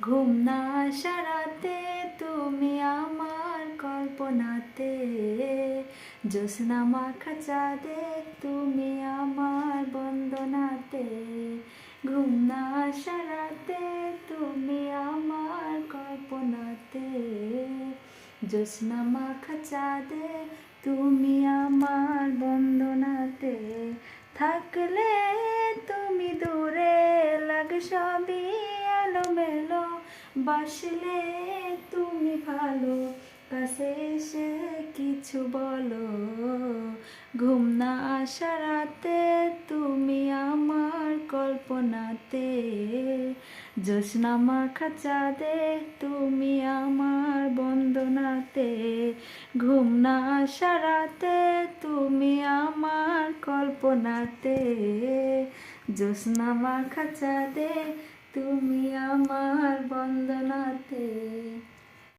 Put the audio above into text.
ঘুম না সারাতে তুমি আমার কল্পনাতে। জ্যোৎস্না মাখা চাঁদে তুমি আমার বন্দনাতে। ঘুম না সারাতে তুমি আমার কল্পনাতে। জ্যোৎস্না মাখা চাঁদে তুমি আমার বন্দনাতে। থাকলে তুমি দূরে লাগ সবই বাসলে তুমি ভালো, কাছে এসে কিছু বলো। ঘুম না আসা রাতে তুমি আমার কল্পনাতে। জ্যোৎস্না মাখা চাঁদে তুমি আমার বন্দনাতে। ঘুম না আসা রাতে তুমি আমার কল্পনাতে। জ্যোৎস্না মাখা চাঁদে তুমি আমার বন্দনাতে